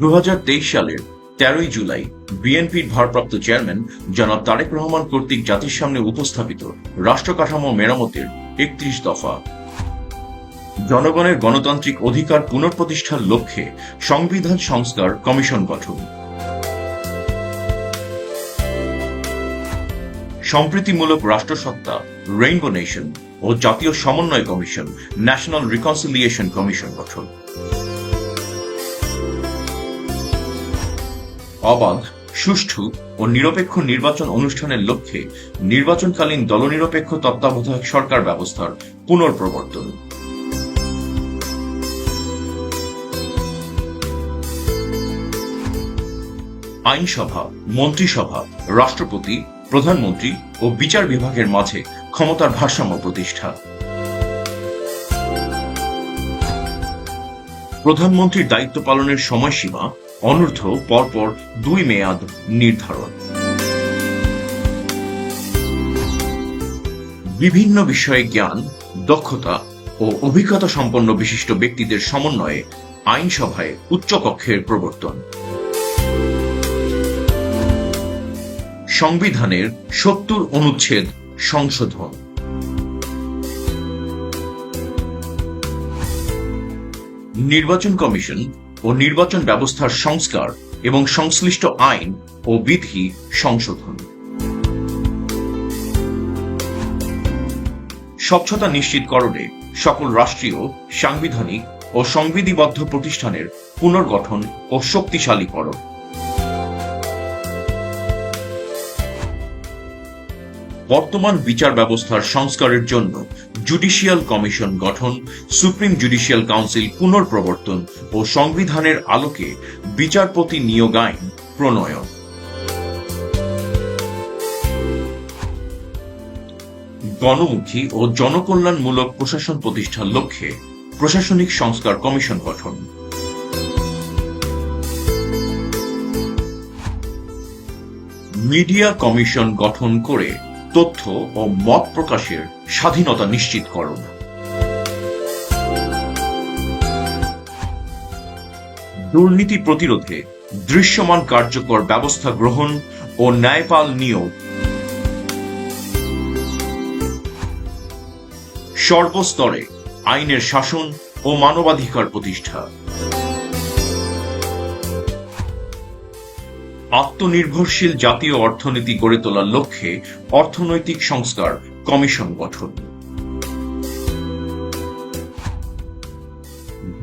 দু হাজার তেইশ সালের তেরোই জুলাই বিএনপির ভারপ্রাপ্ত চেয়ারম্যান জনাব তারেক রহমান কর্তৃক জাতির সামনে উপস্থাপিত রাষ্ট্রকাঠামো মেরামতের একত্রিশ দফা। জনগণের গণতান্ত্রিক অধিকার পুনঃপ্রতিষ্ঠার লক্ষ্যে সংবিধান সংস্কার কমিশন গঠন। সম্প্রীতিমূলক রাষ্ট্রসত্তা, রেইনবো নেশন ও জাতীয় সমন্বয় কমিশন, ন্যাশনাল রিকনসিলিয়েশন কমিশন গঠন। অবাধ, সুষ্ঠু ও নিরপেক্ষ নির্বাচন অনুষ্ঠানের লক্ষ্যে নির্বাচনকালীন দলনিরপেক্ষ তত্ত্বাবধায়ক সরকার ব্যবস্থার পুনর্প্রবর্তন। আইনসভা, মন্ত্রিসভা, রাষ্ট্রপতি, প্রধানমন্ত্রী ও বিচার বিভাগের মাঝে ক্ষমতার ভারসাম্য প্রতিষ্ঠা। প্রধানমন্ত্রীর দায়িত্ব পালনের সময়সীমা অনূর্ধ্ব পরপর দুই মেয়াদ নির্ধারণ। বিভিন্ন বিষয়ে জ্ঞান, দক্ষতা ও অভিজ্ঞতা সম্পন্ন বিশিষ্ট ব্যক্তিদের সমন্বয়ে আইনসভায় উচ্চকক্ষের প্রবর্তন। সংবিধানের সত্তর অনুচ্ছেদ সংশোধন। নির্বাচন কমিশন ও নির্বাচন ব্যবস্থার সংস্কার এবং সংশ্লিষ্ট আইন ও বিধি সংশোধন। স্বচ্ছতা নিশ্চিতকরণে সকল রাষ্ট্রীয়, সাংবিধানিক ও সংবিধিবদ্ধ প্রতিষ্ঠানের পুনর্গঠন ও শক্তিশালীকরণ। বর্তমান বিচার ব্যবস্থার সংস্কারের জন্য জুডিশিয়াল কমিশন গঠন, সুপ্রিম জুডিশিয়াল কাউন্সিল পুনর্প্রবর্তন ও সংবিধানের আলোকে বিচারপতি নিয়োগ আইন প্রণয়ন। গণমুখী ও জনকল্যাণমূলক প্রশাসন প্রতিষ্ঠার লক্ষ্যে প্রশাসনিক সংস্কার কমিশন গঠন। মিডিয়া কমিশন গঠন করে তথ্য ও মত প্রকাশের স্বাধীনতা নিশ্চিতকরণ দুর্নীতি প্রতিরোধে দৃশ্যমান কার্যকর ব্যবস্থা গ্রহণ ও ন্যায়পাল নিয়োগ। সর্বস্তরে আইনের শাসন ও মানবাধিকার প্রতিষ্ঠা। আত্মনির্ভরশীল জাতীয় অর্থনীতি গড়ে তোলার লক্ষ্যে অর্থনৈতিক সংস্কার কমিশন গঠন।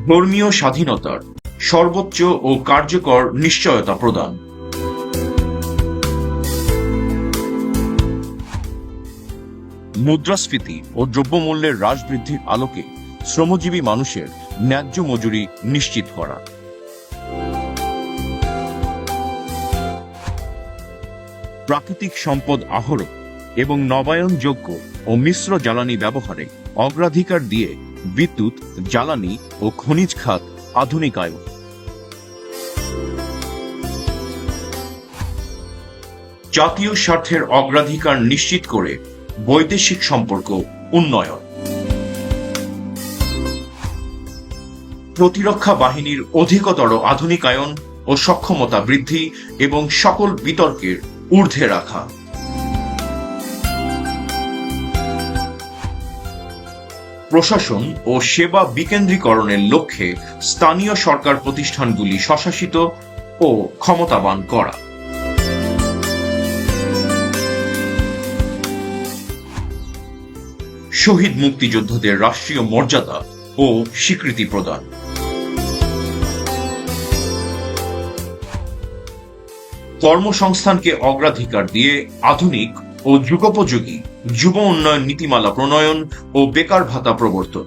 ধর্মীয় স্বাধীনতার সর্বোচ্চ ও কার্যকর নিশ্চয়তা প্রদান। মুদ্রাস্ফীতি ও দ্রব্যমূল্যের হ্রাস বৃদ্ধির আলোকে শ্রমজীবী মানুষের ন্যায্য মজুরি নিশ্চিত করা। প্রাকৃতিক সম্পদ আহরণ এবং নবায়নযোগ্য ও মিশ্র জ্বালানি ব্যবহারে অগ্রাধিকার দিয়ে বিদ্যুৎ, জ্বালানি ও খনিজ খাত আধুনিকায়ন। জাতীয় স্বার্থের অগ্রাধিকার নিশ্চিত করে বৈদেশিক সম্পর্ক উন্নয়ন। প্রতিরক্ষা বাহিনীর অধিকতর আধুনিকায়ন ও সক্ষমতা বৃদ্ধি এবং সকল বিতর্কের ঊর্ধ্বে রাখা। প্রশাসন ও সেবা বিকেন্দ্রীকরণের লক্ষ্যে স্থানীয় সরকার প্রতিষ্ঠানগুলি স্বশাসিত ও ক্ষমতাবান করা। শহীদ মুক্তিযোদ্ধাদের রাষ্ট্রীয় মর্যাদা ও স্বীকৃতি প্রদান। কর্মসংস্থানকে অগ্রাধিকার দিয়ে আধুনিক ও যুগোপযোগী যুব উন্নয়ন নীতিমালা প্রণয়ন ও বেকার ভাতা প্রবর্তন।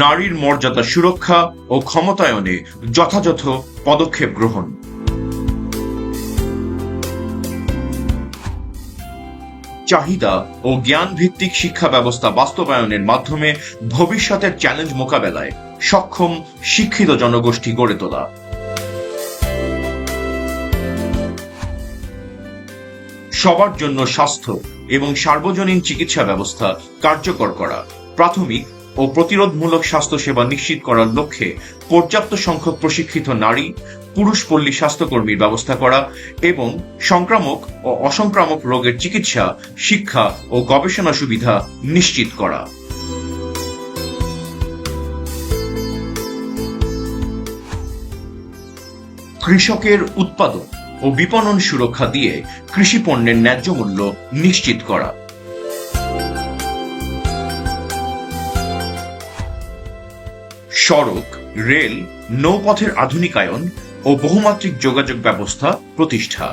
নারীর মর্যাদা সুরক্ষা ও ক্ষমতায়নে যথাযথ পদক্ষেপ গ্রহণ। চাহিদা ও জ্ঞান ভিত্তিক শিক্ষা ব্যবস্থা বাস্তবায়নের মাধ্যমে ভবিষ্যতের চ্যালেঞ্জ মোকাবেলায় সক্ষম শিক্ষিত জনগোষ্ঠী গড়ে তোলা। সবার জন্য স্বাস্থ্য এবং সার্বজনীন চিকিৎসা ব্যবস্থা কার্যকর করা, প্রাথমিক ও প্রতিরোধমূলক স্বাস্থ্যসেবা নিশ্চিত করার লক্ষ্যে পর্যাপ্ত সংখ্যক প্রশিক্ষিত নারী, পুরুষ পল্লী স্বাস্থ্যকর্মীর ব্যবস্থা করা এবং সংক্রামক ও অসংক্রামক রোগের চিকিৎসা, শিক্ষা ও গবেষণা সুবিধা নিশ্চিত করা। কৃষকের উৎপাদন ও বিপণন সুরক্ষা দিয়ে কৃষি পণ্যের ন্যায্য মূল্য নিশ্চিত করা। সড়ক, রেল, নৌপথের আধুনিকায়ন ও বহুমাত্রিক যোগাযোগ ব্যবস্থা প্রতিষ্ঠা।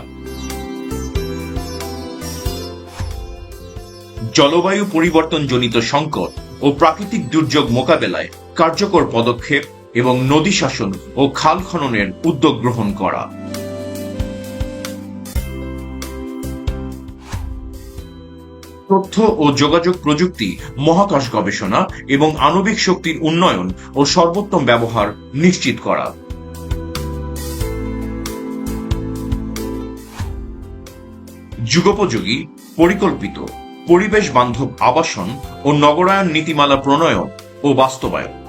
জলবায়ু পরিবর্তনজনিত সংকট ও প্রাকৃতিক দুর্যোগ মোকাবেলায় কার্যকর পদক্ষেপ এবং নদী শাসন ও খাল খননের উদ্যোগ গ্রহণ করা। তথ্য ও যোগাযোগ প্রযুক্তি, মহাকাশ গবেষণা এবং আণবিক শক্তির উন্নয়ন ও সর্বোত্তম ব্যবহার নিশ্চিত করা। যুগোপযোগী, পরিকল্পিত, পরিবেশ বান্ধব আবাসন ও নগরায়ন নীতিমালা প্রণয়ন ও বাস্তবায়ন।